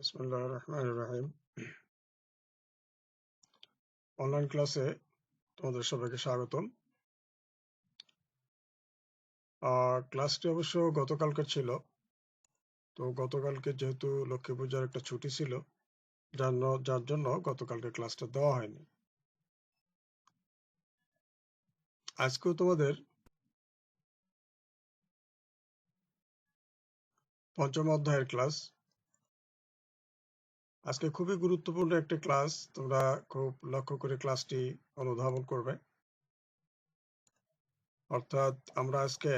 বিসমুল্লাহ রহমান রাহিম। অনলাইন ক্লাসে তোমাদের সবাইকে স্বাগতম। ক্লাসটি অবশ্য গতকালকে ছিল। তো গতকালকে যেহেতু লক্ষ্মী পূজার একটা ছুটি ছিল, যার যার জন্য গতকালকে ক্লাসটা দেওয়া হয়নি। আজকেও তোমাদের পঞ্চম অধ্যায়ের ক্লাস আজকে খুবই গুরুত্বপূর্ণ একটি ক্লাস। তোমরা খুব লক্ষ্য করে ক্লাসটি অনুধাবন করবে। অর্থাৎ আমরা আজকে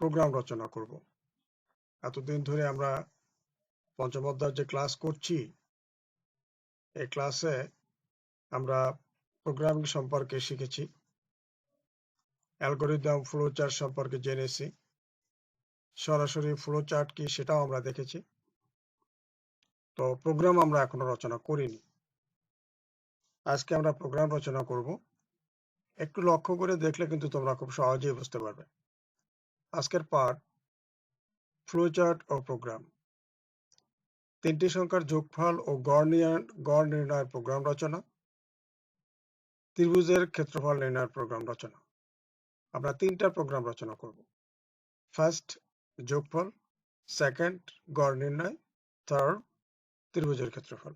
প্রোগ্রাম রচনা করব। এতদিন ধরে আমরা পঞ্চম অধ্যায় যে ক্লাস করছি এই ক্লাসে আমরা প্রোগ্রামিং সম্পর্কে শিখেছি অ্যালগোরিদম ফ্লোচার্ট সম্পর্কে জেনেছি, সরাসরি ফ্লোচার্ট কি সেটাও আমরা দেখেছি। তো প্রোগ্রাম আমরা এখনও রচনা করিনি। আজকে আমরা প্রোগ্রাম রচনা করব। একটু লক্ষ্য করে দেখলে কিন্তু তোমরা খুব সহজেই বুঝতে পারবে। আজকের পার্ট ফ্লোচার্ট ও প্রোগ্রাম তিনটি সংখ্যার যোগফল ও গড় গড় নির্ণয়ের প্রোগ্রাম রচনা। ত্রিভুজের ক্ষেত্রফল নির্ণয়ের প্রোগ্রাম রচনা। আমরা তিনটা প্রোগ্রাম রচনা করব। ফার্স্ট যোগফল। সেকেন্ড গড় নির্ণয়। থার্ড ত্রিভুজের ক্ষেত্রফল।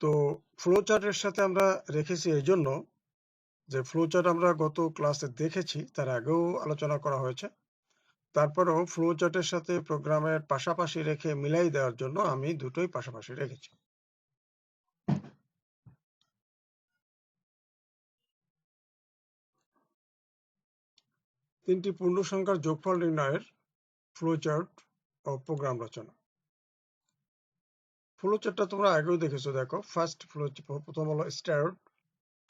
তো ফ্লো চার্টের সাথে আমরা রেখেছি এই জন্য যে ফ্লো চার্ট আমরা গত ক্লাসে দেখেছি, তার আগেও আলোচনা করা হয়েছে। তারপরেও ফ্লো চার্টের সাথে প্রোগ্রামের পাশাপাশি রেখে মিলাই দেওয়ার জন্য আমি দুটোই পাশাপাশি রেখেছি। তিনটি পূর্ণ সংখ্যার যোগফল নির্ণয়ের ফ্লো চার্ট ও প্রোগ্রাম রচনা। ফ্লো চার্টটা তোমরা আগেও দেখেছ, দেখো। ফার্স্ট প্রথম হলো স্টার্ট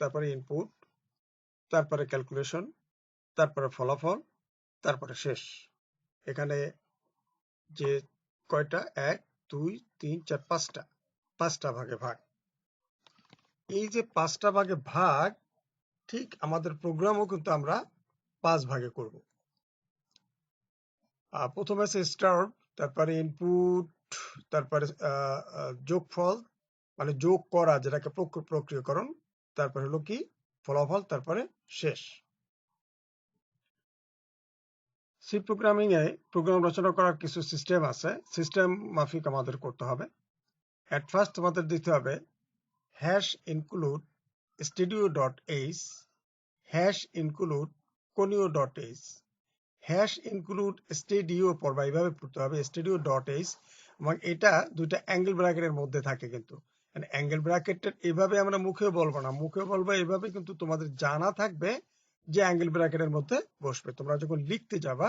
তারপরে ইনপুট তারপরে ক্যালকুলেশন তারপরে ফলাফল, তারপরে শেষ। এখানে যে কয়টা? এক, দুই, তিন, চার, পাঁচটা। পাঁচটা ভাগে ভাগ। এই যে পাঁচটা ভাগে ভাগ, ঠিক আমাদের প্রোগ্রামও কিন্তু আমরা পাঁচ ভাগে করব। প্রথমে আছে স্টার্ট তারপরে ইনপুট তারপরে যোগফল মানে যোগ করা যেটাকে প্রক্রিয়াকরণ, তারপরে হলো কি? ফলাফল, তারপরে শেষ। সি প্রোগ্রামিং এ প্রোগ্রাম রচনা করার কিছু সিস্টেম আছে। সিস্টেম মাফিক আমাদের করতে হবে। এট ফার্স্ট তোমাদের দিতে হবে hash include stdio dot H hash include conio dot H hash include stdio পড়বা এইভাবে পড়তে হবে স্টেডিও ডট এইচ এবং এটা দুইটা অ্যাঙ্গেল ব্র্যাকেটের মধ্যে থাকে কিন্তু। অ্যাঙ্গেল ব্র্যাকেটের এভাবে আমরা মুখে বলব না। মুখে বলব এভাবে কিন্তু তোমাদের জানা থাকবে যে অ্যাঙ্গেল ব্র্যাকেটের মধ্যে বসবে। তোমরা যখন লিখতে যাবা,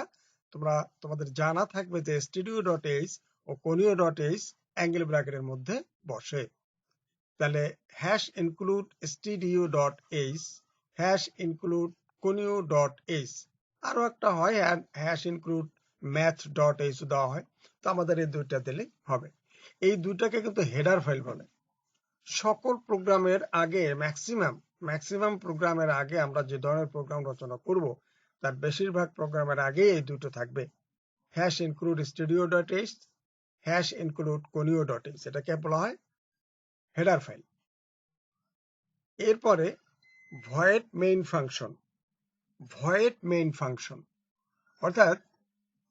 তোমরা, তোমাদের জানা থাকবে যে স্টুডিও ডট এইচ ও কোনিও ডট এইচ অ্যাঙ্গেল ব্র্যাকেটের মধ্যে বসে। তাহলে hash include stdio dot H hash include conio dot H আরও একটা হয় hash include math dot H দেওয়া হয়, তো আমাদের এই দুইটা দিলে হবে। এই দুইটাকে কিন্তু হেডার ফাইল বলে। সকল প্রোগ্রামের আগে ম্যাক্সিমাম ম্যাক্সিমাম প্রোগ্রামের আগে আমরা যে ধরনের প্রোগ্রাম রচনা করব, তার বেশিরভাগ প্রোগ্রামের আগে এই দুটো থাকবে। Hash include stdio dot H hash include conio dot H এটাকে বলা হয় হেডার ফাইল এরপরে void main function void main function অর্থাৎ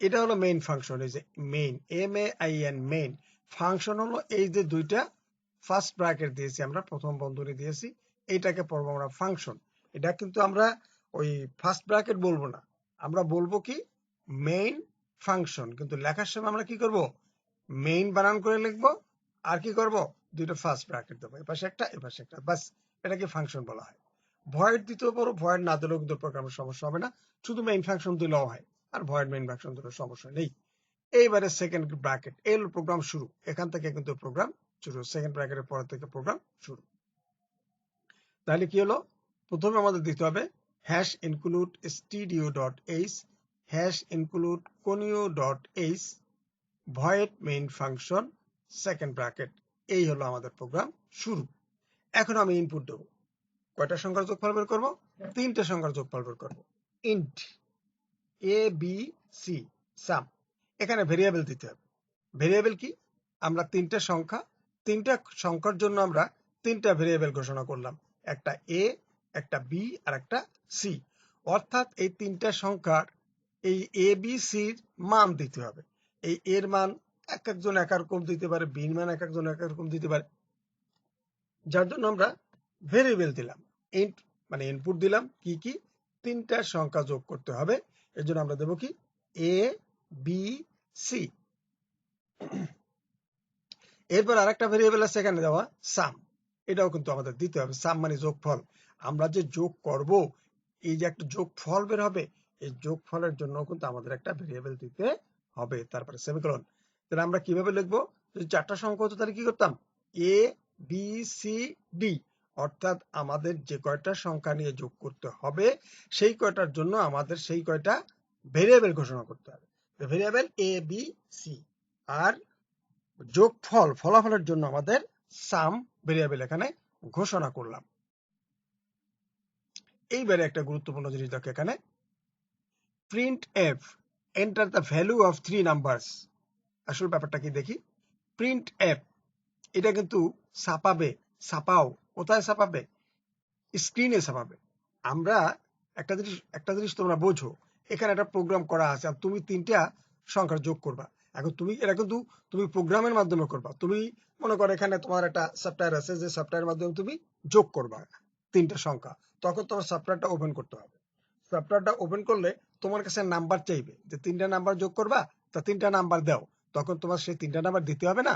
এটা হলো মেইন ফাংশন এই যে main M A I N main function হলো এই যে দুইটা ফার্স্ট ব্র্যাকেট দিয়েছি আমরা, প্রথম বন্ধনী দিয়েছি এইটাকে পড়ব আমরা ফাংশন এটা কিন্তু আমরা ওই ফার্স্ট ব্র্যাকেট বলব না, আমরা বলব কি মেইন ফাংশন কিন্তু লেখার সময় আমরা কি করব? মেইন বানান করে লিখব, আর কি করব? দুইটা ফার্স্ট ব্র্যাকেট দেবো, এপাশে একটা এপাশে একটা বাস এটাকে ফাংশন বলা হয়। ভয়েড দিতেও পারো ভয়েড না দিলেও কিন্তু প্রোগ্রামের সমস্যা হবে না, শুধু মেইন ফাংশন দিলেও হয়। আর ভয়েড মেইন ফাংশন দিলেও সমস্যা নেই। এইবারে সেকেন্ড ব্র্যাকেট এই প্রোগ্রাম শুরু। এখান থেকে কিন্তু প্রোগ্রাম শুরু। সেকেন্ড ব্র্যাকেটের পর থেকে প্রোগ্রাম শুরু। তাহলে কি হলো? প্রথমে আমাদের দিতে হবে hash include stdio dot H hash include conio dot H void main function second bracket এই হলো আমাদের প্রোগ্রাম শুরু। এখন আমি ইনপুট দেবো। কয়টা সংখ্যার যোগফল বের করব? তিনটে সংখ্যার যোগফল বের করব। Int A B C sum এখানে ভেরিয়েবল দিতে হবে। ভেরিয়েবল কি? আমরা তিনটা সংখ্যা, তিনটা সংখ্যার জন্য আমরা তিনটা ভেরিয়েবল ঘোষণা করলাম। একটা এ একটা বি আর একটা সি অর্থাৎ এই তিনটা সংখ্যার এই এ বি সির মান দিতে হবে। এই এর মান এক একজন এক রকম দিতে পারে বির মান এক একজন এক রকম দিতে পারে। যার জন্য আমরা ভেরিয়েবল দিলাম। ইন্ট মানে ইনপুট দিলাম। কি কি? তিনটা সংখ্যা যোগ করতে হবে। এর জন্য আমরা দেব কি? এ বি সি এরপর আরেকটা ভেরিয়েবল আছে এখানে দেওয়া সাম এটাও কিন্তু আমাদের দিতে হবে। সাম মানে যোগফল। আমরা যে যোগ করব, এই যে একটা যোগফল বের হবে, এই যোগফলের জন্য কিন্তু আমাদের একটা ভেরিয়েবল দিতে হবে। তারপরে সেমিকোলন তাহলে আমরা কীভাবে লিখব? যদি চারটা সংখ্যা হতো তাহলে কি করতাম? এ বি সি ডি অর্থাৎ আমাদের যে কয়টা সংখ্যা নিয়ে যোগ করতে হবে, সেই কয়টার জন্য আমাদের সেই কয়টা ভেরিয়েবল ঘোষণা করতে হবে। ভেরিয়েবল এ বি সি আর যোগফল, ফলাফলের জন্য আমাদের সাম ভেরিয়েবল এখানে ঘোষণা করলাম। এইবারে একটা গুরুত্বপূর্ণ জিনিস দেখো এখানে। Printf enter the value of three numbers আসল ব্যাপারটা কি দেখি? প্রিন্ট এফ এটা কিন্তু ছাপাবে, ছাপাও। কোথায় ছাপাবে? স্ক্রিনে ছাপাবে। আমরা একটা জিনিস একটা জিনিস তোমরা বোঝো, এখানে একটা প্রোগ্রাম করা আছে, আর তুমি তিনটা সংখ্যা যোগ করবা। এখন তুমি, এটা কিন্তু তুমি প্রোগ্রামের মাধ্যমে করবা। তুমি মনে করো এখানে তোমার একটা সফটওয়্যার আছে, যে সফটওয়্যারের মাধ্যমে তুমি যোগ করবা তিনটা সংখ্যা। তখন তোমার সফটওয়্যারটা ওপেন করতে হবে। সফটওয়্যারটা ওপেন করলে তোমার কাছে নাম্বার চাইবে, যে তিনটা নাম্বার যোগ করবা, তা তিনটা নাম্বার দাও। তখন তোমার সেই তিনটা নাম্বার দিতে হবে না?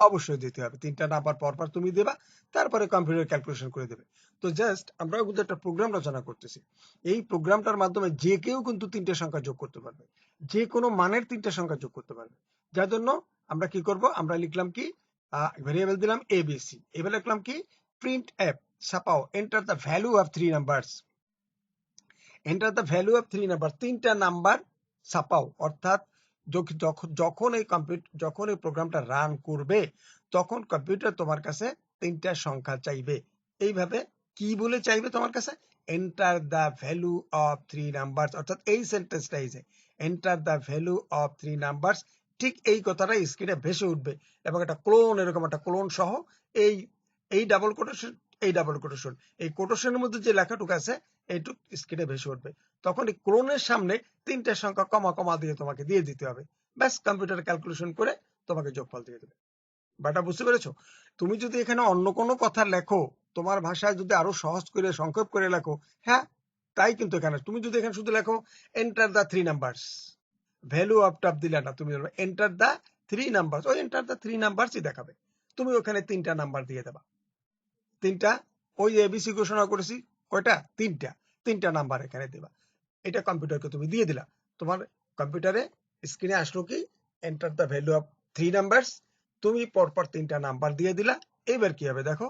অবশ্যই দিতে হবে। তিনটা নাম্বার পরপর তুমি দেবা, তারপরে কম্পিউটার ক্যালকুলেশন করে দেবে। তো জাস্ট আমরা কিন্তু একটা প্রোগ্রাম রচনা করতেছি। এই প্রোগ্রামটার মাধ্যমে যে কেউ কিন্তু তিনটে সংখ্যা যোগ করতে পারবে। যে কোনো মানের তিনটে সংখ্যা যোগ করতে পারবে। যার জন্য আমরা কি করব? আমরা লিখলাম কি? ভেরিয়েবল দিলাম এবিসি এবার লিখলাম কি? Print app ছাপাও। Enter the value of three numbers enter the value of three number তিনটা নাম্বার ছাপাও। অর্থাৎ যখন এই কম্পিউটার যখন এই প্রোগ্রামটা রান করবে, তখন কম্পিউটার তোমার কাছে তিনটা সংখ্যা চাইবে। এইভাবে কি বলে চাইবে তোমার কাছে? Enter the value of three number অর্থাৎ এই সেন্টেন্সটা এই যে enter the value of three number ঠিক এই কথাটা স্ক্রিনে ভেসে উঠবে। এবং একটা ক্লোন এরকম একটা ক্লোন সহ এই এই ডাবল কোটেশন এই ডাবল কোটেশন এই কোটেশনের মধ্যে যে লেখাটুকু আছে, এইটুক স্ক্রিনে ভেসে উঠবে। তখন এই ক্লোনের সামনে তিনটে সংখ্যা কমা কমা দিয়ে তোমাকে দিয়ে দিতে হবে। ব্যাস কম্পিউটার ক্যালকুলেশন করে তোমাকে যোগফল দিয়ে দেবে। বাটা বুঝতে পেরেছ? তুমি যদি এখানে অন্য কোনো কথা লেখো, তোমার ভাষায় যদি আরও সহজ করে, সংক্ষেপ করে লেখো হ্যাঁ তাই কিন্তু এখানে। তুমি যদি এখানে শুধু লেখো enter the three numbers value of top দিলে না, তুমি এন্টার দ্য থ্রি নাম্বার ওই এন্টার দ্য থ্রি নাম্বারসই দেখাবে। তুমি ওখানে তিনটা নাম্বার দিয়ে দেবা। তিনটা, ওই যে এবিসি ঘোষণা করেছি, কয়টা? তিনটা। তিনটা নাম্বার এখানে দেবা। এটা কম্পিউটারকে তুমি দিয়ে দিলা। তোমার কম্পিউটারে স্ক্রিনে আসলো কি? Enter the value of three numbers তুমি পরপর তিনটা নাম্বার দিয়ে দিলা। এবার কি হবে দেখো?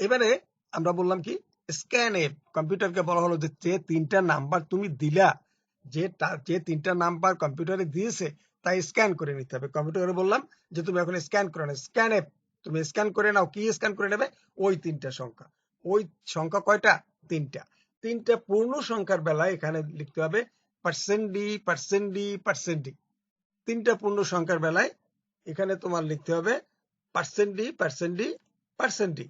এবারে আমরা বললাম কি? স্ক্যান এপ কম্পিউটারকে বলা হলো যে যে তিনটা নাম্বার তুমি দিলা, যে যে তিনটা নাম্বার কম্পিউটারে দিয়েছে, তাই স্ক্যান করে নিতে হবে। কম্পিউটারে বললাম যে, তুমি এখন স্ক্যান করে নাও স্ক্যান এপ তুমি স্ক্যান করে নাও, কি স্ক্যান করে নেবে? ওই তিনটা সংখ্যা। ওই সংখ্যা কয়টা? তিনটা। তিনটা পূর্ণ সংখ্যার বেলায় এখানে লিখতে হবে percent d percent d percent d তিনটা পূর্ণ সংখ্যার বেলায় এখানে তোমার লিখতে হবে percent d percent d percent d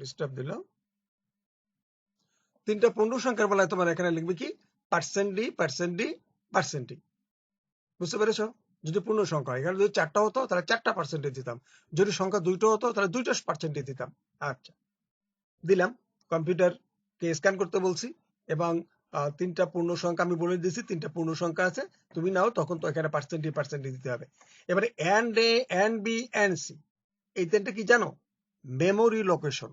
disturb দিল। তিনটা পূর্ণ সংখ্যার বেলায় তোমার এখানে লিখবে কি? পার্সেন্ট পার্সেন্ট পার্সেন্ট বুঝতে পেরেছ? যদি পূর্ণ সংখ্যা এখানে যদি চারটা হতো, তাহলে চারটা পার্সেন্টেজ দিতাম। যদি সংখ্যা দুইটা হতো, তাহলে দুইটা পার্সেন্টেজ দিতাম। আচ্ছা দিলাম। কম্পিউটারকে স্ক্যান করতে বলছি, এবং তিনটা পূর্ণ সংখ্যা আমি বলে দিয়েছি, তিনটা পূর্ণ সংখ্যা আছে। তুমি নাও, তখন তো এখানে পার্সেন্টেজ পার্সেন্টেজ দিতে হবে। এবারে and a and b and c এই তিনটা কি জানো? মেমোরি লোকেশন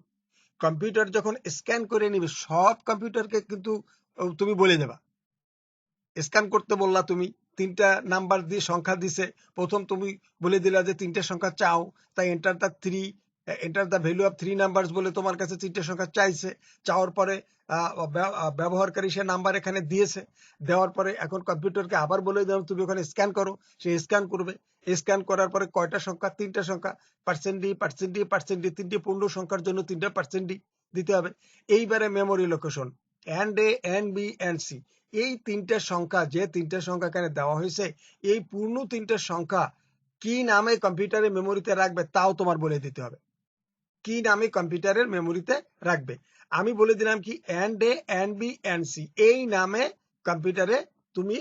কম্পিউটার যখন স্ক্যান করে নিবে, সব কম্পিউটারকে কিন্তু তুমি বলে দেবা। স্ক্যান করতে বললা তুমি তিনটা নাম্বার দিয়ে সংখ্যা দিছে। প্রথম তুমি বলে দিলা যে তিনটা সংখ্যা চাও, তাই enter the three enter the value of three number বলে তোমার কাছে তিনটা সংখ্যা চাইছে। চাওয়ার পরে ব্যবহারকারী সে নাম্বার এখানে দিয়েছে। দেওয়ার পরে এখন কম্পিউটারকে আবার বলে দাও, তুমি ওখানে স্ক্যান করো, সে স্ক্যান করবে। স্ক্যান করার পরে কয়টা সংখ্যা? তিনটা সংখ্যা। Percent d percent d percent d তিনটি পূর্ণ সংখ্যার জন্য তিনটা পার্সেন্ট ডি দিতে হবে। এইবারে memory location and a and b and c এই তিনটে সংখ্যা, যে তিনটে সংখ্যা এখানে দেওয়া হয়েছে, এই পূর্ণ তিনটে সংখ্যা কি নামে কম্পিউটারের মেমোরিতে রাখবে তাও তোমার বলে দিতে হবে। কি নামে কম্পিউটারের মেমোরিতে রাখবে? আমি বলে দিলাম কি and a and b and c এই নামে কম্পিউটারে তুমি,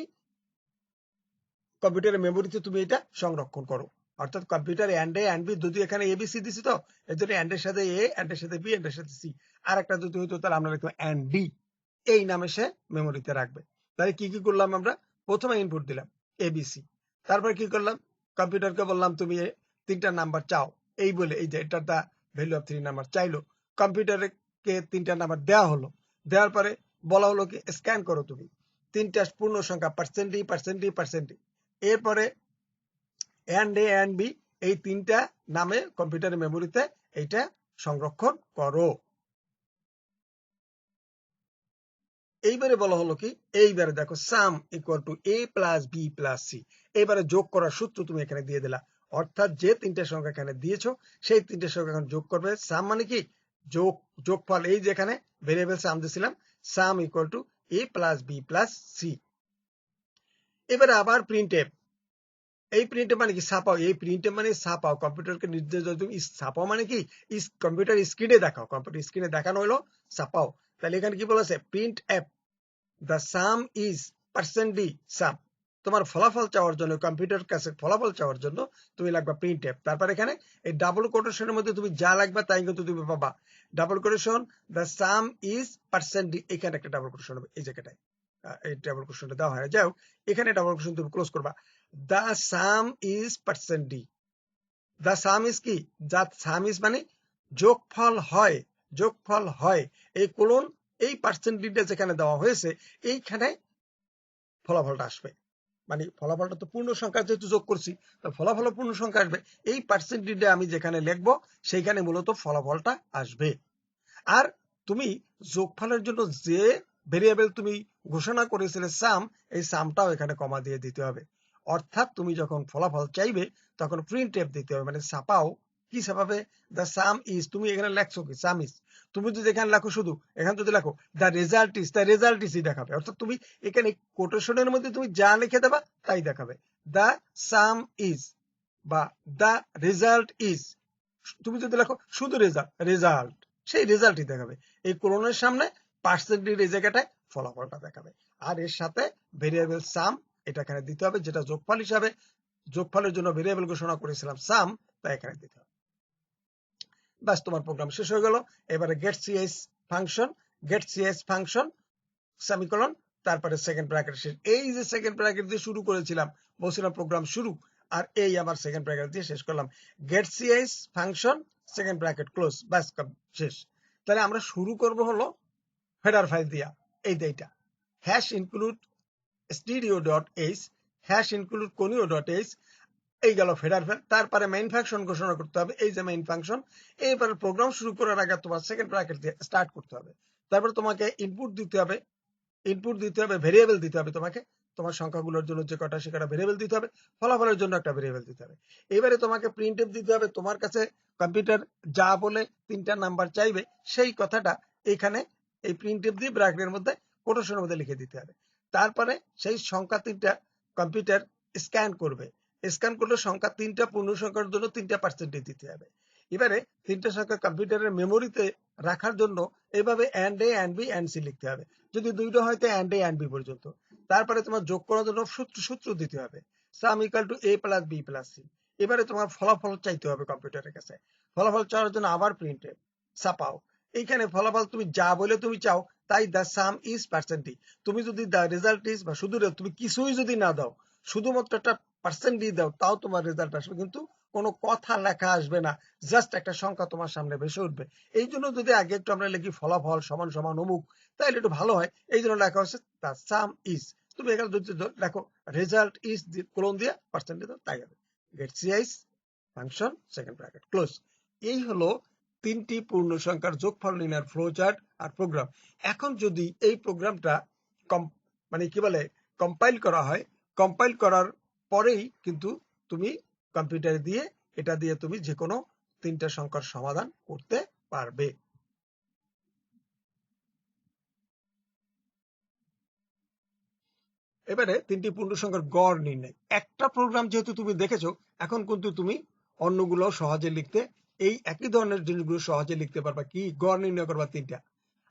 কম্পিউটারের মেমোরিতে তুমি এটা সংরক্ষণ করো। অর্থাৎ computer and a and b যদি এখানে এ বি সি দিছি তো, এর জন্য এন্ড এর সাথে এ এন্ড এর সাথে বি এন্ড এর সাথে সি আর একটা যদি হইতো তাহলে আমরা লিখব এন্ড ডি এই নামে সে মেমোরিতে রাখবে। তাহলে কি কি করলাম আমরা? প্রথমে ইনপুট দিলাম এবিসি তারপরে কি করলাম? কম্পিউটারকে বললাম, তুমি তিনটা নাম্বার চাও। এই বলে, এই যে এটার the value of three number চাইলো। কম্পিউটারে কে তিনটা নাম্বার দেওয়া হলো। দেওয়ার পরে বলা হলো কি স্ক্যান করো তুমি। তিনটা পূর্ণ সংখ্যা পার্সেন্ট পার্সেন্ট পার্সেন্ট এরপরে এন্ড এ এন্ড বি এই তিনটা নামে কম্পিউটারের মেমোরিতে এইটা সংরক্ষণ করো। এইবারে বলা হলো কি, এইবারে দেখো sum equal to a plus b plus c এইবারে যোগ করার সূত্র তুমি এখানে দিয়ে দিলা। অর্থাৎ যে তিনটে সংখ্যা এখানে দিয়েছ, সেই তিনটে সংখ্যা এখন যোগ করবে। সাম মানে কি? যোগ, যোগফল এই যেখানে ভেরিয়েবল সাম দিয়েছিলাম sum equal to a plus b plus c এবারে আবার প্রিন্ট এই প্রিন্ট মানে কি? ছাপাও। এই প্রিন্ট মানে ছাপাও। কম্পিউটারকে নির্দেশ দাও তুমি ছাপাও মানে কি? কম্পিউটার স্ক্রিনে দেখাও। কম্পিউটার স্ক্রিনে দেখানো হলো, ছাপাও। তাহলে এখানে কি বলেছে? Printf the sum is percent d sum তোমার ফলাফল চাওয়ার জন্য কম্পিউটার কাছে ফলাফল চাওয়ার জন্য তুমি লাগবে প্রিন্ট অ্যাপ তারপর এখানে এই ডাবল কোটেশনের মধ্যে তুমি যা লাগবে তাই কিন্তু তুমি পাবা। Double quotation the sum is percent d এখানে একটা ডাবল কোটেশন হবে এই জায়গাটায়। এই ডাবল কোটেশনটা দেওয়া হয়। যাই হোক, এখানে ডাবল কোটেশন তুমি ক্লোজ করবা। The sum is percent d the sum is কি? যা সাম ইজ মানে যোগফল হয়। যোগফল হয়। এই কোলন, এই পার্সেন্টেজটা যেখানে দেওয়া হয়েছে, এইখানে ফলাফলটা আসবে। মানে ফলাফলটা তো পূর্ণ সংখ্যা যেহেতু যোগ করছি, তো ফলাফল পূর্ণ সংখ্যা আসবে। এই পার্সেন্টেজটা আমি যেখানে লিখব, সেইখানে মূলত ফলাফলটা আসবে। আর তুমি যোগফলের জন্য যে ভেরিয়েবল তুমি ঘোষণা করেছিলে সাম এই সামটাও এখানে কমা দিয়ে দিতে হবে। অর্থাৎ তুমি যখন ফলাফল চাইবে, তখন প্রিন্ট এফ দিতে হবে মানে ছাপাও কি ছাপাবে দ্য সাম ইজ তুমি এখানে লেখছো কি? সাম ইজ তুমি যদি এখানে লেখো শুধু, এখানে যদি লেখো the result is the result ইজই দেখাবে। অর্থাৎ তুমি এখানে কোটেশনের মধ্যে তুমি যা লিখে দেবা, তাই দেখাবে। দ্য সাম ইজ বা দ্য রেজাল্ট ইজ তুমি যদি লেখো শুধু রেজাল্ট রেজাল্ট সেই রেজাল্টই দেখাবে। এই কোলনের সামনে পার্সেন্টেজ এই জায়গাটায় ফলাফলটা দেখাবে। আর এর সাথে ভেরিয়েবল সাম এটা এখানে দিতে হবে, যেটা যোগফল হিসাবে, যোগফলের জন্য ভেরিয়েবল ঘোষণা করেছিলাম সাম তা এখানে দিতে হবে। ব্যাস তোমার প্রোগ্রাম শেষ হয়ে গেল। এবারে get CS function get CS function semicolon তারপরে সেকেন্ড ব্র্যাকেট শেষ এই যে সেকেন্ড ব্র্যাকেট দিয়ে শুরু করেছিলাম, বলছিলাম প্রোগ্রাম শুরু, আর এই আমার সেকেন্ড ব্র্যাকেট দিয়ে শেষ করলাম। Gate CS function second bracket close ব্যাস শেষ। তাহলে আমরা শুরু করব হলো হেডার ফাইল দিয়া, এই এইটা। Hash include stdio dot h hash include conio dot h এই গেল ফেডার ফাইল তারপরে মেইন ফাংশন ঘোষণা করতে হবে, এই যে মেইন ফাংশন এইবারে প্রোগ্রাম শুরু করার আগে তোমার সেকেন্ড ব্র্যাকেট দিয়ে স্টার্ট করতে হবে। তারপরে তোমাকে ইনপুট দিতে হবে ইনপুট দিতে হবে ভেরিয়েবল দিতে হবে তোমাকে। তোমার সংখ্যাগুলোর জন্য যে কটা সে কটা ভেরিয়েবল দিতে হবে, ফলাফলের জন্য একটা ভেরিয়েবল দিতে হবে। এবারে তোমাকে প্রিন্ট দিতে হবে, তোমার কাছে কম্পিউটার যা বলে তিনটা নাম্বার চাইবে, সেই কথাটা এখানে এই প্রিন্ট দিয়ে ব্র্যাকেটের মধ্যে কোটেশনের মধ্যে লিখে দিতে হবে। তারপরে সেই সংখ্যা তিনটা কম্পিউটার স্ক্যান করবে। স্ক্যান করলে সংখ্যা তিনটা, পূর্ণ সংখ্যার জন্য তিনটা পার্সেন্টেজ দিতে হবে। এবারে তিনটা সংখ্যা কম্পিউটারের মেমোরিতে রাখার জন্য এভাবে and a and b and c লিখতে হবে। যদি দুইটা হয়, তো অ্যান্ড এ অ্যান্ড বি পর্যন্ত। তারপরে তোমার যোগ করার জন্য সূত্র সূত্র দিতে হবে। Sum equal to a plus b plus c এবারে তোমার ফলাফল চাইতে হবে কম্পিউটারের কাছে। ফলাফল চাওয়ার জন্য আবার প্রিন্টে ছাপাও। এইখানে ফলাফল তুমি যা বলে তুমি চাও, তাই দ্য সাম ইজ পার্সেন্টেজ তুমি যদি দ্য রেজাল্ট ইজ বা শুধু তুমি কিছুই যদি না দাও, শুধুমাত্র একটা পার্সেন্ট দিয়ে দাও, তাও তোমার রেজাল্ট আসবে। কিন্তু কোনো কথা লেখা আসবে না। জাস্ট একটা সংখ্যা তোমার সামনে ভেসে উঠবে। এই জন্য যদি আগে একটু আমরা লিখি ফলাফল সমান সমান অমুক তাহলে একটু ভালো হয়। এই জন্য লেখা হচ্ছে দ্য সাম ইজ তুমি এখানে যদি লেখো রেজাল্ট ইজ কোলন দিয়ে পার্সেন্ট দিয়ে তাই হবে। গেট সিআইস ফাংশন সেকেন্ড ব্র্যাকেট ক্লোজ এই হলো তিনটি পূর্ণ সংখ্যার যোগফল নির্ণয়ের ফ্লো চার্ট আর প্রোগ্রাম এখন যদি এই প্রোগ্রামটা কম মানে কি বলে কম্পাইল করা হয় কম্পাইল করার পরেই কিন্তু তুমি কম্পিউটার দিয়ে এটা দিয়ে তুমি যে কোনো তিনটা সংখ্যার সমাধান করতে পারবে। এবারে তিনটি পূর্ণ সংখ্যার গড় নির্ণয়। একটা প্রোগ্রাম যেহেতু তুমি দেখেছ, এখন কিন্তু তুমি অন্যগুলো সহজে লিখতে, এই একই ধরনের জিনিসগুলো সহজে লিখতে পারবা কি? গড় নির্ণয় করবা তিনটা।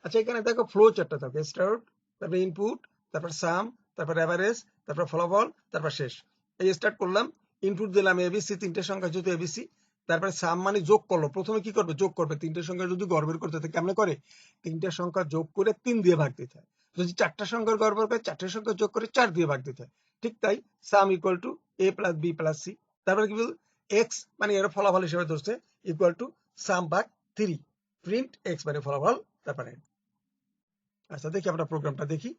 আচ্ছা এখানে দেখো ফ্লো চারটা থাকে স্টার্ট তারপর ইনপুট তারপর সাম তারপর অ্যাভারেজ তারপর ফলাফল, তারপর শেষ। এই স্টার্ট করলাম ইনপুট দিলাম এবিসি তিনটে সংখ্যা যেহেতু এবিসি তারপরে সাম মানে যোগ করল। প্রথমে কি করবে? যোগ করবে। তিনটে সংখ্যা যদি গড়বের করতে থাকে, কেমন করে? তিনটে সংখ্যা যোগ করে তিন দিয়ে ভাগ দিতে হয়। যদি চারটা সংখ্যার গড়বের করে চারটে সংখ্যা যোগ করে চার দিয়ে ভাগ দিতে হয়। ঠিক তাই sum equal to a plus b plus c তারপরে কি বল এক্স মানে এর ফলাফল হিসেবে ধরছে ইকুয়াল টু সাম ভাগ থ্রি প্রিন্ট এক্স মানে ফলাফল তারপরে। আচ্ছা দেখি আমরা প্রোগ্রামটা দেখি।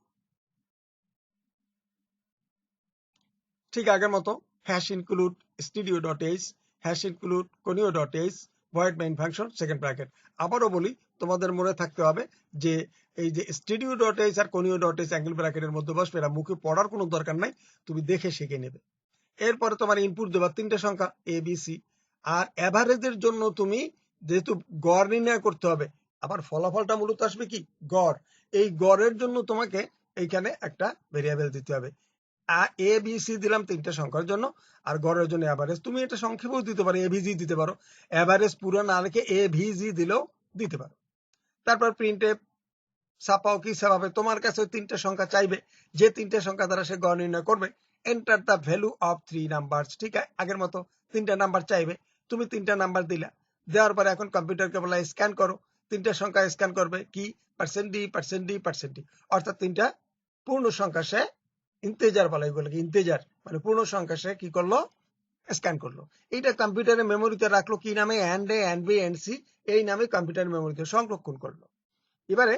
ঠিক আগের মতো hash include stdio dot h hash include conio dot h void main function second bracket আবারও বলি, তোমাদের মনে থাকতে হবে যে এই যে স্টুডিও ডট এইচ আর কনিও ডট এইচ অ্যাঙ্গেল ব্র্যাকেটের মধ্যে বসবে এরা মুখে পড়ার কোনো দরকার নাই, তুমি দেখে শিখে নেবে। এরপরে তোমার ইনপুট দেবা তিনটে সংখ্যা এ বি সি আর অ্যাভারেজের জন্য তুমি যেহেতু গড় নির্ণয় করতে হবে, আবার ফলাফলটা মূলত আসবে কি? গড়। এই গড়ের জন্য তোমাকে এইখানে একটা ভেরিয়েবল দিতে হবে। এ বি সি দিলাম তিনটা সংখ্যার জন্য, আর গড়ের জন্য অ্যাভারেজ তুমি এটা সংক্ষেপেও দিতে পারো এভিজি দিতে পারো। অ্যাভারেজ পুরো না রেখে এ ভিজি দিলেও দিতে পারো। তারপর প্রিন্টে ছাপাও কি সেভাবে তোমার কাছে তিনটে সংখ্যা চাইবে। যে তিনটে সংখ্যা দ্বারা সে গড় নির্ণয় করবে enter the value of three number ঠিক আছে? আগের মতো তিনটা নাম্বার চাইবে, তুমি তিনটা নাম্বার দিলা। দেওয়ার পরে এখন কম্পিউটারকে বলা স্ক্যান করো। তিনটা সংখ্যা স্ক্যান করবে কি? Percent d percent d percent d অর্থাৎ তিনটা পূর্ণ সংখ্যা সে ইন্তেজার বলা এগুলো ইন্তেজার মানে পূর্ণ সংখ্যা সে কি করল? স্ক্যান করল। এইটা কম্পিউটারের মেমোরিতে রাখল কি নামে? And a and b and c এই নামে কম্পিউটার মেমোরিতে সংরক্ষণ করল। এবারে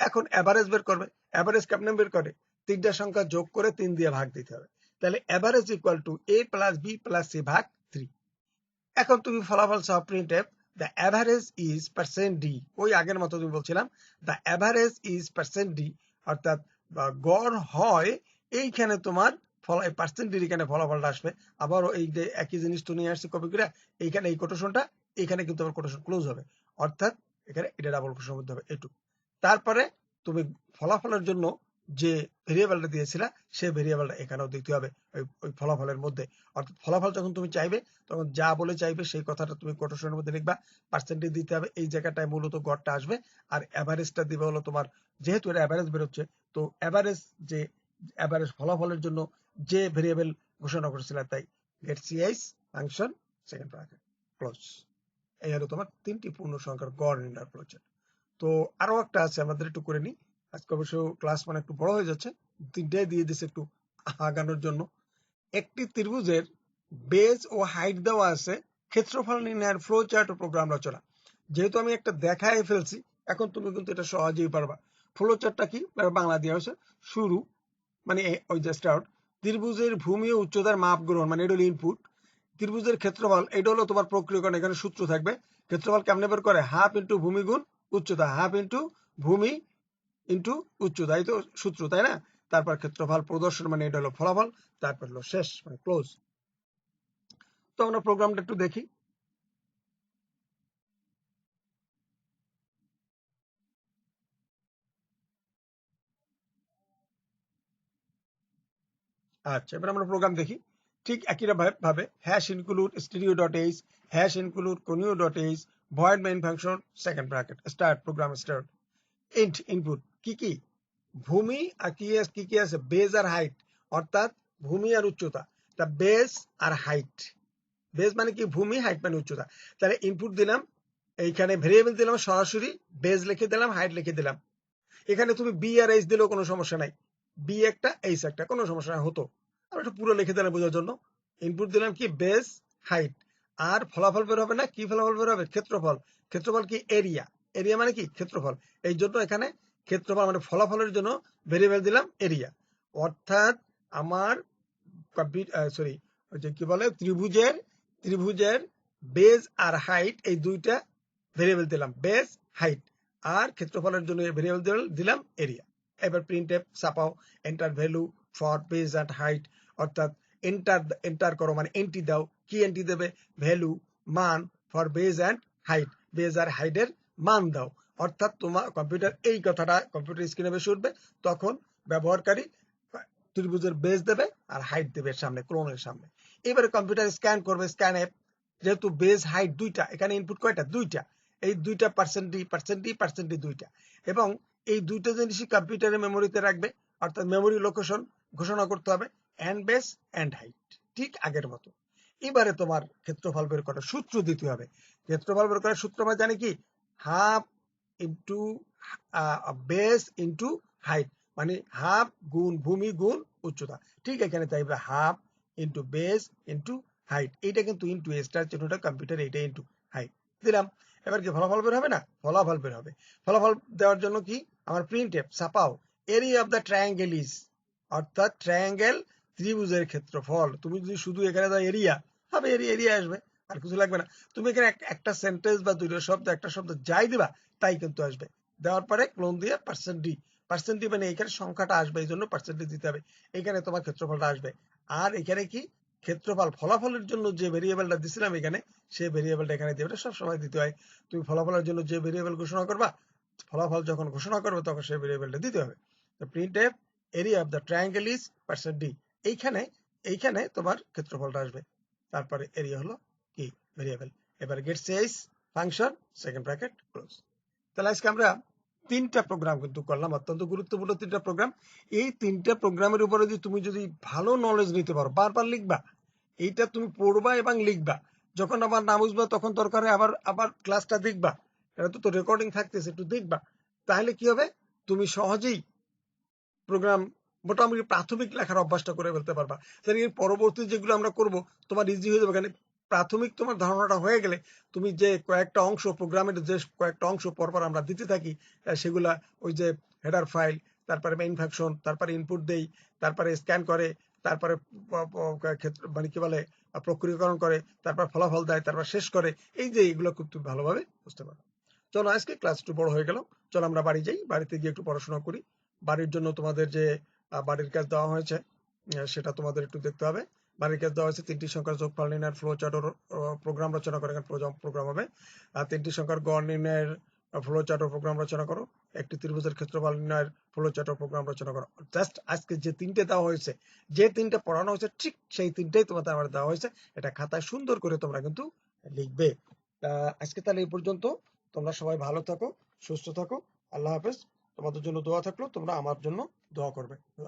এখন অ্যাভারেজ বের করবে। অ্যাভারেজ কেমন বের করে? তিনটা সংখ্যা যোগ করে তিন দিয়ে ভাগ দিতে হবে। তাহলে average equal to a plus b plus c ভাগ থ্রি এখন তুমি ফলাফল সহ printf the average is percent d ওই আগের মতো তুমি বলছিলাম the average is percent d অর্থাৎ গড় হয় এইখানে তোমার পার্সেন্টের এখানে ফলাফলটা আসবে। আবারও এই যে একই জিনিস তো নিয়ে আসছে কপি করে, এইখানে এই কোটেশনটা এখানে কিন্তু আবার কোটেশন ক্লোজ হবে। অর্থাৎ এখানে এটা ডাবল কোটেশন করতে হবে, এটুকু। তারপরে তুমি ফলাফলের জন্য যে ভেরিয়েবলটা দিয়েছিলা সেই ভেরিয়েবলটা এখানেও দিতে হবে, ওই ওই ফলাফলের মধ্যে। অর্থাৎ ফলাফল যখন তুমি চাইবে, তখন যা বলে চাইবে, সেই কথাটা তুমি কোটেশনের মধ্যে লিখবা। পার্সেন্টেজ দিতে হবে, এই জায়গাটায় মূলত গড়টা আসবে। আর অ্যাভারেজটা দিবে হলো তোমার, যেহেতু এটা অ্যাভারেজ বেরোচ্ছে, তো অ্যাভারেজ যে অ্যাভারেজ ফলাফলের জন্য যে ভেরিয়েবল ঘোষণা করেছিল তাই গেট সিআইস ফাংশন সেকেন্ড ব্র্যাকেট ক্লোজ এই হলো তোমার তিনটি পূর্ণ সংখ্যার গড় নির্ণয় প্রয়োজন তো আরও একটা আছে, আমাদের একটু করে নিই। আজকে অবশ্য ক্লাস মানে একটু বড় হয়ে যাচ্ছে, তিনটাই দিয়ে দিছে একটু আগানোর জন্য। একটি ত্রিভুজের বেজ ও হাইট দেওয়া আছে, ক্ষেত্রফল নির্ণয়ের ফ্লো চার্ট ও প্রোগ্রাম রচনা। যেহেতু আমি একটা দেখায় ফেলছি, এখন তুমি কিন্তু এটা সহজেই পারবা। ফ্লো চার্টটা কি? বাংলা দেওয়া হয়েছে শুরু মানে যে স্টার্ট ত্রিভুজের ভূমি ও উচ্চতার মাপ গ্রহণ মানে এটা হলো ইনপুট ত্রিভুজের ক্ষেত্রফল, এটা হলো তোমার প্রক্রিয়াকরণ, এখানে সূত্র থাকবে। ক্ষেত্রফল কেমনে বের করে? হাফ ইন্টু ভূমি গুণ উচ্চতা হাফ ইন্টু ভূমি ইন্টু উচ্চতা, এই তো সূত্র, তাই না? তারপর ক্ষেত্রফল প্রদর্শন মানে এটা হলো ফলাফল, তারপর হলো শেষ মানে ক্লোজ তো আমরা প্রোগ্রামটা একটু দেখি। আচ্ছা এবার আমরা প্রোগ্রাম দেখি। ঠিক একই ভাবে hash include stdio dot h hash include conio dot h void main function second bracket start program start int input কি কি? ভূমি আর কি কি কি আছে? বেজ আর হাইট অর্থাৎ ভূমি আর উচ্চতা। তা বেজ আর হাইট বেজ মানে কি? ভূমি হাইট মানে উচ্চতা। তাহলে ইনপুট দিলাম, এইখানে ভেরিয়েবল দিলাম সরাসরি বেজ লিখে দিলাম হাইট লিখে দিলাম। এখানে তুমি বি আর এইচ দিলেও কোনো সমস্যা নাই। বি একটা এইচ একটা, কোনো সমস্যা হতো। আমরা একটু পুরো লিখে দিলাম বোঝার জন্য। ইনপুট দিলাম কি? বেস হাইট আর ফলাফল বের হবে না, কি ফলাফল বের হবে? ক্ষেত্রফল। ক্ষেত্রফল কি? এরিয়া এরিয়া মানে কি? ক্ষেত্রফল। এই জন্য এখানে ক্ষেত্রফল মানে ফলাফলের জন্য ভেরিয়েবল দিলাম এরিয়া অর্থাৎ আমার সরি যে কি বলে? ত্রিভুজের ত্রিভুজের বেজ আর হাইট এই দুইটা ভেরিয়েবল দিলাম। বেজ হাইট আর ক্ষেত্রফলের জন্য ভেরিয়েবল দিলাম এরিয়া এবার print ছাপাও enter value for base and height অর্থাৎ এন্টার এন্টার করো মানে এন্ট্রি দাও, কি এন্ট্রি দেবে? ভ্যালু মান for base and height base আর হাইটের মান দাও। অর্থাৎ তোমার কম্পিউটার এই কথাটা কম্পিউটার স্ক্রিনে বেশি উঠবে, তখন ব্যবহারকারী ত্রিভুজের বেজ দেবে আর হাইট দেবে সামনে ক্লোনের সামনে। এবারে কম্পিউটার স্ক্যান করবে স্ক্যানে যেহেতু বেজ হাইট দুইটা, এখানে ইনপুট কয়টা? দুইটা। এই দুইটা percent d percent d percent d দুইটা। এবং এই দুইটা জিনিসই কম্পিউটারের মেমোরিতে রাখবে, অর্থাৎ মেমোরি লোকেশন ঘোষণা করতে হবে অ্যান্ড বেস অ্যান্ড হাইট ঠিক আগের মতো। এবারে তোমার ক্ষেত্রফল বের করার সূত্র দিতে হবে। ক্ষেত্রফল বের করার সূত্র আমরা জানি কি? Half into base into height মানে হাফ গুণ ভূমি গুণ উচ্চতা। ঠিক এখানে তাই half into base into height এইটা কিন্তু ইন্টু স্টার চিহ্নটা কম্পিউটার এইটা ইন্টু হাইট দিলাম, এবার কি ফলাফল বের হবে না? ফলাফল বের হবে। ফলাফল দেওয়ার জন্য কি? আমার print F ছাপাও। Area of the triangle is অর্থাৎ ট্রায়াঙ্গেল ত্রিভুজের ক্ষেত্রফল। তুমি যদি শুধু এখানে দাও এরিয়া হবে এরিয়া এরিয়া আসবে, আর কিছু লাগবে না। তুমি এখানে একটা সেন্টেন্স বা দুইটা শব্দ, একটা শব্দ যাই দিবা, তাই কিন্তু আসবে। দেওয়ার পরে ক্লোন দিয়ে পার্সেন্ট ডি পার্সেন্ট ডি মানে এখানে সংখ্যাটা আসবে, এই জন্য পার্সেন্ট ডি দিতে হবে। এখানে তোমার ক্ষেত্রফলটা আসবে। আর এখানে কি? ক্ষেত্রফল ফলাফলের জন্য যে ভেরিয়েবলটা দিছিলাম এখানে, সেই ভেরিয়েবলটা এখানে দেবে। সব সময় দিতে হয়। তুমি ফলাফলের জন্য যে ভেরিয়েবল ঘোষণা করবা, ফলাফল যখন ঘোষণা করবে তখন সেই ভেরিয়েবলটা দিতে হবে। Printf area of the triangle is percent d এইখানে এইখানে তোমার ক্ষেত্রফলটা আসবে। তারপরে এরিয়া হলো কি? ভেরিয়েবল এবার গেট সেস ফাংশন সেকেন্ড ব্র্যাকেট ক্লোজ তাহলে আজকে আমরা তিনটা প্রোগ্রাম কিন্তু করলাম, অত্যন্ত গুরুত্বপূর্ণ তিনটা প্রোগ্রাম এই তিনটা প্রোগ্রামের উপরে যদি তুমি যদি ভালো নলেজ নিতে পারো, বারবার লিখবা, এইটা তুমি পড়বা এবং লিখবা। যখন আবার না বুঝবা তখন দরকারে আবার আবার ক্লাসটা দেখবা। এটা তো রেকর্ডিং থাকতেছে, একটু দেখবা। তাহলে কি হবে? তুমি সহজেই প্রোগ্রাম মোটামুটি প্রাথমিক লেখার অভ্যাসটা করে ফেলতে পারবা। তাহলে পরবর্তী যেগুলো আমরা করব, তোমার ইজি হয়ে যাবে। প্রাথমিক তোমার ধারণাটা হয়ে গেলে তুমি যে কয়েকটা অংশ প্রোগ্রামের যে কয়েকটা অংশ পরপর আমরা দিতে থাকি সেগুলা ওই যে হেডার ফাইল তারপরে মেইন ফাংশন তারপরে ইনপুট দেই, তারপরে স্ক্যান করে, তারপরে ক্ষেত্র মানে কি বলে প্রক্রিয়াকরণ করে, তারপর ফলাফল দেয়, তারপর শেষ করে, এই যে এগুলো খুব তুমি ভালোভাবে বুঝতে পারো। চলো আজকে ক্লাস একটু বড় হয়ে গেল। চলো আমরা বাড়ি যাই, বাড়িতে গিয়ে একটু পড়াশোনা করি। বাড়ির জন্য তোমাদের যে বাড়ির কাজ দেওয়া হয়েছে সেটা তোমাদের একটু দেখতে হবে। কাজ দেওয়া হয়েছে তিনটি সংখ্যার যোগফল নির্ণয়ের ফ্লো চার্ট প্রোগ্রাম রচনা করে। প্রোগ্রাম হবে। আর তিনটি সংখ্যার গড় নির্ণয়ের ফ্লো চার্ট প্রোগ্রাম রচনা করো। একটি ত্রিভুজের ক্ষেত্রফল নির্ণয়ের ফ্লো চার্ট প্রোগ্রাম রচনা করো। জাস্ট আজকে যে তিনটে দেওয়া হয়েছে, যে তিনটে পড়ানো হয়েছে, ঠিক সেই তিনটেই তোমাদের আমার দেওয়া হয়েছে। এটা খাতায় সুন্দর করে তোমরা কিন্তু লিখবে। আজকে তাহলে এই পর্যন্ত। তোমরা সবাই ভালো থাকো, সুস্থ থাকো। আল্লাহ হাফেজ। তোমাদের জন্য দোয়া থাকল। তোমরা আমার জন্য দোয়া করবে।